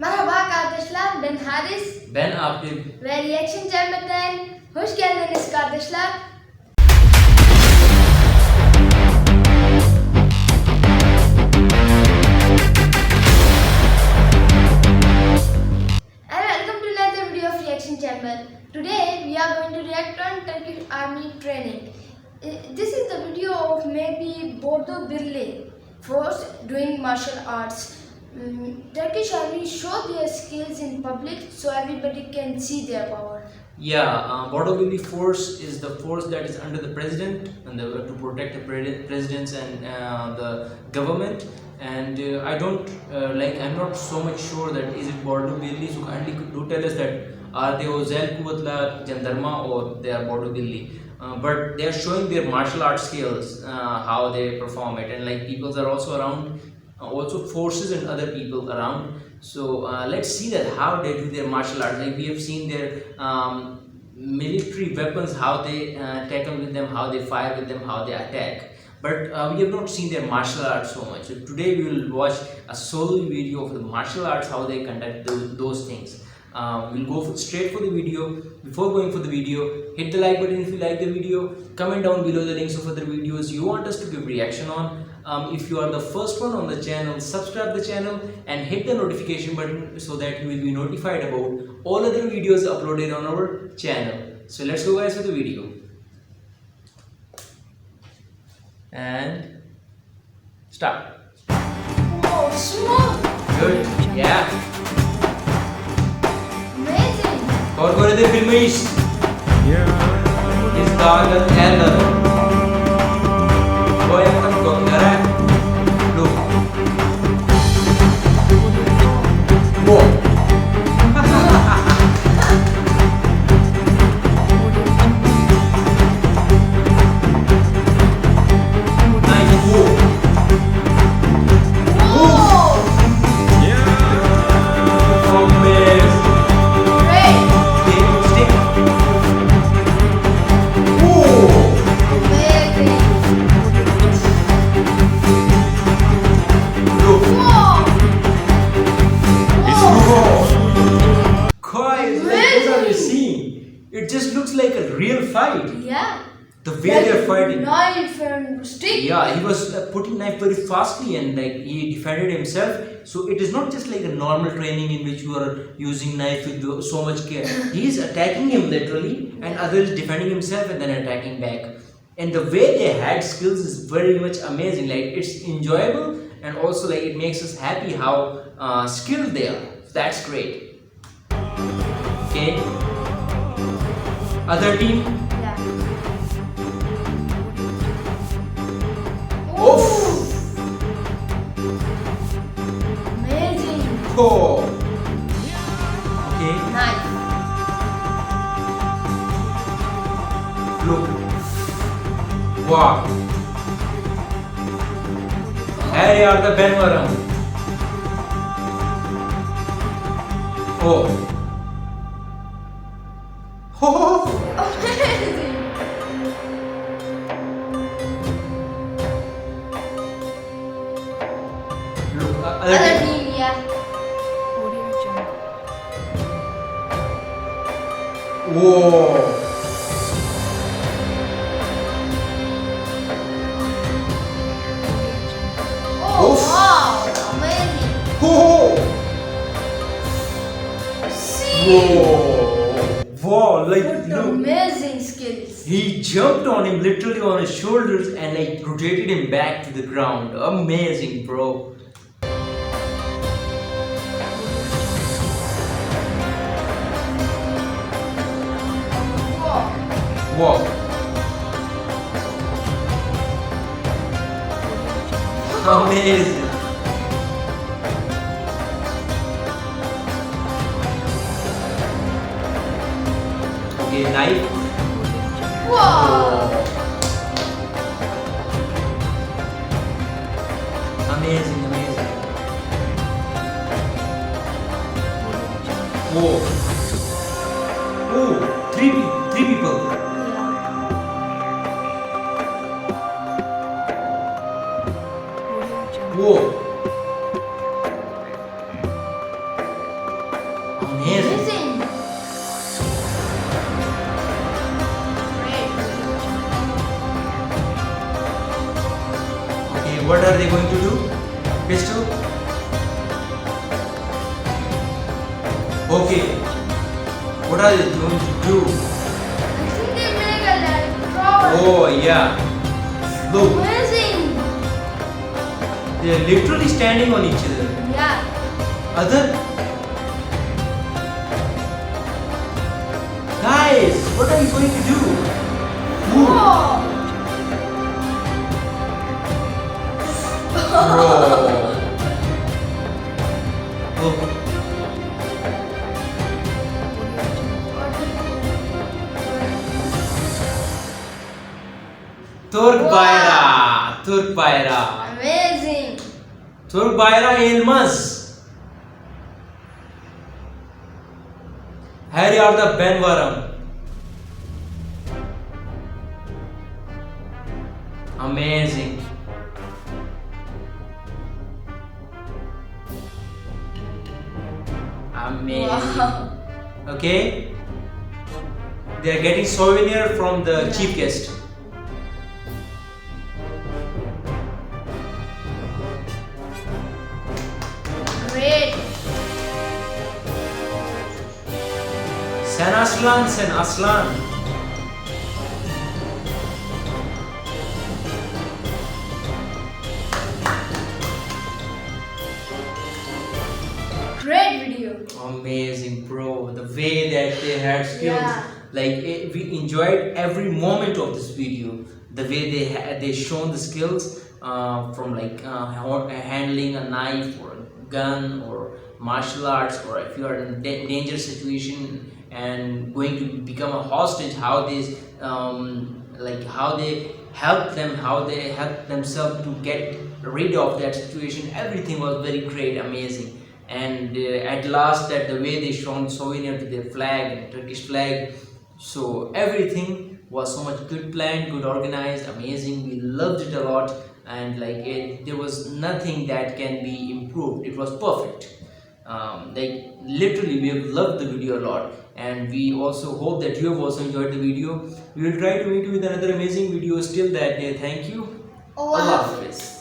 Merhaba kardeşler, ben Haris Ben Akif. ve Reaction Cemre'den hoş geldiniz kardeşler. And welcome to another video of Reaction Chamber. Today we are going to react on Turkish Army training. Uh, This is the video of maybe Bordo Birli force doing martial arts. Mm, Turkish Army show their skills in public so everybody can see their power. Yeah, uh, Bordoghili force is the force that is under the president and the, to protect the pre- presidents and uh, the government. And uh, I don't uh, like. I'm not so much sure that is it Bordoghili. So kindly do tell us that are they Ozel Kuvatla Jandarma or they are Bordoghili. Uh, but they are showing their martial arts skills, uh, how they perform it, and like peoples are also around also forces and other people around. So uh, let's see that how they do their martial arts. Like we have seen their um, military weapons, how they uh, tackle with them, how they fire with them, how they attack. But uh, we have not seen their martial arts so much. So today we will watch a solo video of the martial arts, how they conduct those, those things. Uh, we'll go for, straight for the video. Before going for the video, hit the like button if you like the video. Comment down below the links of other videos you want us to give reaction on. Um, if you are the first one on the channel, subscribe the channel and hit the notification button so that you will be notified about all other videos uploaded on our channel. So let's go guys with the video. And start. Oh, small! Good. Yeah. Amazing! Korkore filmiş. Biz dağın elleri. Koyaktan stick. Yeah, he was uh, putting knife very fastly and like he defended himself. So it is not just like a normal training in which you are using knife with so much care. He is attacking him literally, and others defending himself and then attacking back. And the way they had skills is very much amazing. Like it's enjoyable and also like it makes us happy how uh, skilled they are. That's great. Okay. Other team. Amazing. Oh. Okay. Knife. Look. Wow. Her yerde ben varım. Oh. Ho Amazing. Look, uh, other Other team. team, yeah. Whoa. Oh, Oof. wow. Amazing. Ho See. Whoa. Wow, like What look. amazing skills. He jumped on him literally on his shoulders and like rotated him back to the ground. Amazing, bro. Wow. Whoa. Amazing. Okay, knife. Wow. Amazing, amazing. Whoa. Oh, three, pe- what are they going to do? Pistol? Okay. What are they going to do? Oh yeah. Look, Amazing. they are literally standing on each other. Yeah. Other guys, what are you going to do? Move. Oh. Bro. Wow. bayrağı, Türk bayrağı. Amazing. Türk bayrağı eğilmez. Her yerde ben varım. Amazing. Amazing. Wow. Okay? They are getting souvenir from the Yeah. chief guest. Great. Sen aslan, sen aslan. Amazing, bro. The way that they had skills, Yeah. like eh, we enjoyed every moment of this video. The way they had they shown the skills uh, from like uh, ho- handling a knife or a gun or martial arts, or if you are in a da- dangerous situation and going to become a hostage, how they um, like how they help them, how they help themselves to get rid of that situation. Everything was very great, amazing and uh, at last that the way they shown souvenir to their flag and turkish flag. So everything was so much good planned good organized amazing. We loved it a lot. And like it there was nothing that can be improved. It was perfect. Um, like literally we have loved the video a lot. And we also hope that you have also enjoyed the video. We will try to meet you with another amazing video. Still that day thank you. Allah Allah. Hafiz.